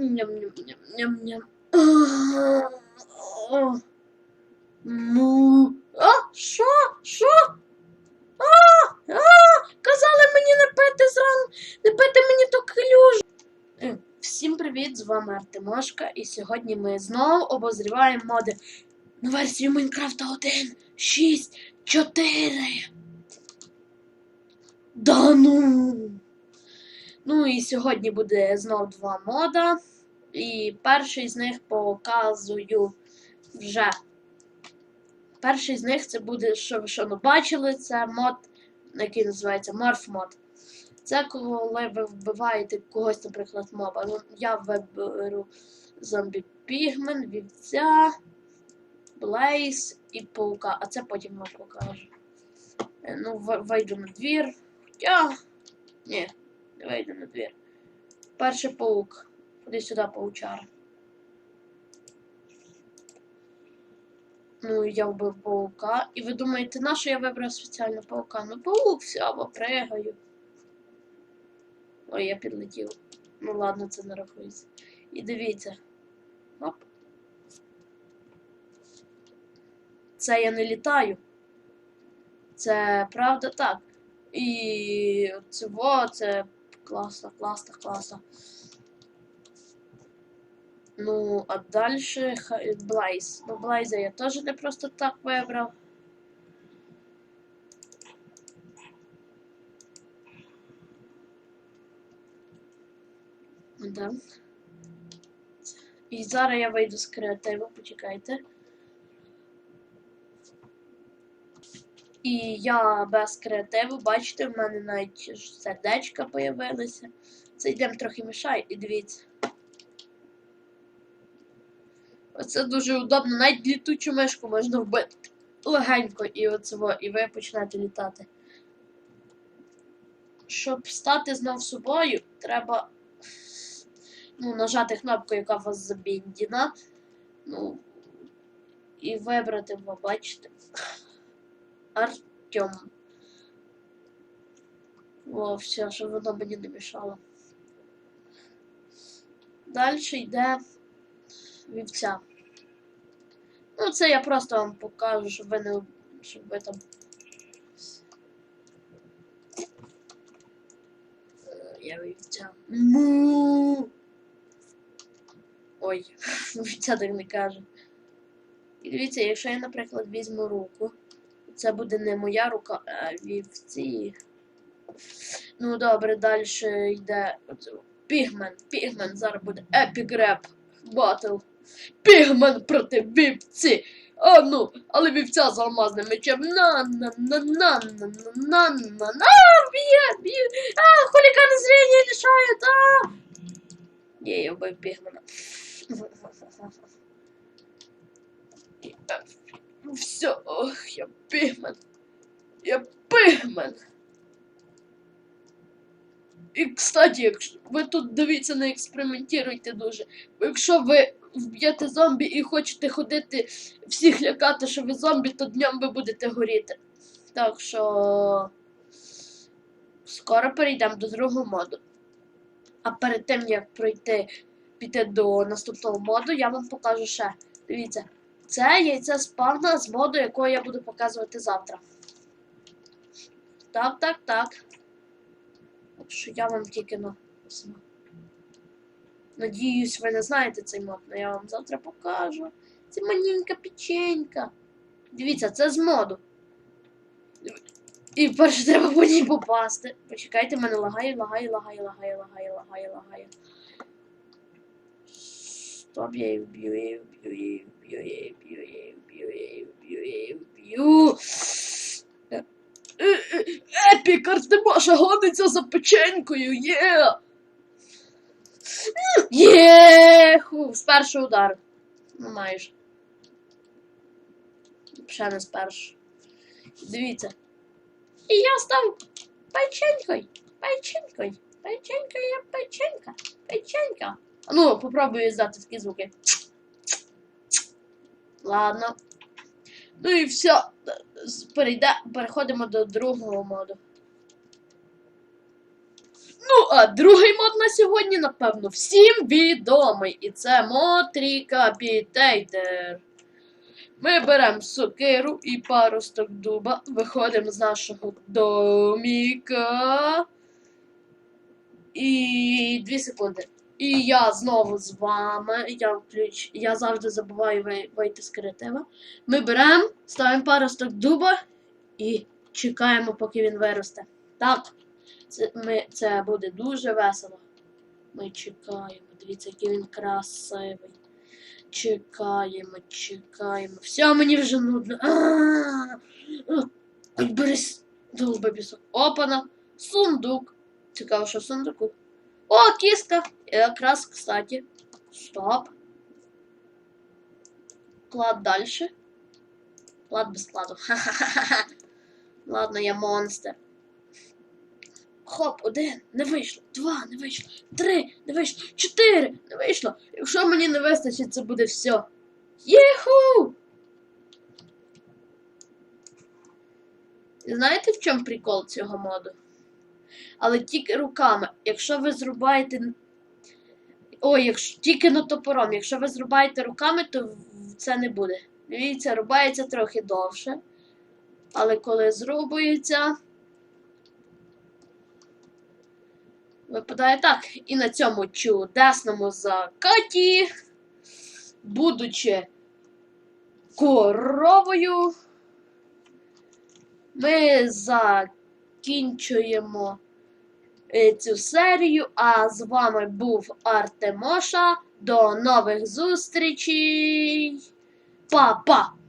Ням-ням-ням-ням-ням. Ну. А, що? Що? А, а, казали мені не пити зранку, не пити мені то клюж. Е, Всім привіт, з вами Артемошка, і сьогодні ми знову обозріваємо моди на версію Майнкрафта 1, 6, 4. Да ну. Ну і сьогодні буде знов два мода. І перший з них показую вже. Перший з них це буде, що ви що ну, бачили, це мод, який називається Morph мод. Це коли ви вбиваєте когось, наприклад, моба. Ну, я виберу зомбі пігмен, вівця, блейз і паука. А це потім вам покажу. Е, Ну, вийду на двір. Я. Ні, не вийду на двір. Перший паук. Ходи сюди, паучара. Ну, я вбив паука. І ви думаєте, на що я вибрав спеціально паука? Ну, паук, все, або пригаю. Ой, я підлетів. Ну ладно, це не рахується. І дивіться. Оп. Це я не літаю. Це правда так. І во, це класно, класно, класно. Ну, а далі Блайз. Ну, Блайза я теж не просто так вибрав. Да. І зараз я вийду з креативу, почекайте. І я без креативу, бачите, в мене навіть сердечка появилися. Це йдемо трохи мішає, і дивіться. Оце дуже удобно, навіть літучу мишку можна вбити легенько і оцево, і ви почнете літати. Щоб стати знов собою, треба ну, нажати кнопку, яка у вас забіндіна. Ну, і вибрати, ви бачите. Артем. О, все, щоб воно мені не мішало. Далі йде вівця. Ну, це я просто вам покажу, щоб ви не. щоб ви там. Е, Я вівця. Му. Ой, вівця так не каже. І дивіться, якщо я, наприклад, візьму руку, це буде не моя рука, а вівці. Ну добре, далі йде Пігмен. Пігмен зараз буде Rap Battle. Пігмен проти вівці. А ну, але вівця з алмазним мечем. На на на на на на на на на б'є, б'є. А, хулігани зрення лишають. А! Є, я вбив пігмена. Все, ох, я пігмен. Я пигмен. І, кстати, якщо ви тут дивіться, не експериментуйте дуже. Якщо ви вб'єте зомбі і хочете ходити всіх лякати, що ви зомбі, то днем ви будете горіти. Так що скоро перейдемо до другого моду. А перед тим як пройти піти до наступного моду, я вам покажу ще. Дивіться, це яйце спавна з моду, якого я буду показувати завтра. Так, так, так. Що я вам тільки написано. Надіюсь, ви не знаєте цей мод, але я вам завтра покажу. Це маленька печенька. Дивіться, це з моду. І перше треба по ній попасти. Почекайте, мене лагає, лагає, лагає, лагає, лагає, лагає, лагає. Стоп, я її вб'ю, я її вб'ю, я її вб'ю, я її вб'ю, я її вб'ю, я її вб'ю, я її вб'ю. Е, е, е, Епік, Артемаша гониться за печенькою, є! Є! Ху, з першого удару. Ну, майже. Ще не з першого. Дивіться. І я став печенькою, печенькою, печенькою, я печенька, печенька. Ну, попробую здати такі звуки. Ладно. Ну і все. Перейде, переходимо до другого моду. Ну, а другий мод на сьогодні, напевно, всім відомий. І це Мотрікапітейтер. Ми беремо сокиру і паросток дуба, виходимо з нашого доміка. І дві секунди. І я знову з вами. Я включ... я завжди забуваю вий- вийти з креатива. Ми беремо, ставимо паросток дуба і чекаємо, поки він виросте. Так, це, ми, це буде дуже весело. Ми чекаємо. Дивіться, який він красивий. Чекаємо, чекаємо. Все, мені вже нудно. А-а-а! Ой, Бери довбий пісок. Опана, сундук. Цікаво, що в сундуку. О, кіска! Якраз, кстати. Стоп. Клад дальше. Клад без складу. Ха-ха-ха. Ладно, я монстр. Хоп, один, не вийшло. Два, не вийшло. Три, не вийшло. Чотири, не вийшло. Якщо мені не вистачить, це буде все. Єху! Знаєте, в чому прикол цього моду? Але тільки руками. Якщо ви зрубаєте. Ой, якщо тільки на топором. Якщо ви зрубаєте руками, то це не буде. Дивіться, рубається трохи довше. Але коли зрубується. Випадає так. І на цьому чудесному закаті, будучи коровою, ми закінчуємо е, цю серію. А з вами був Артемоша. До нових зустрічей. Па-па!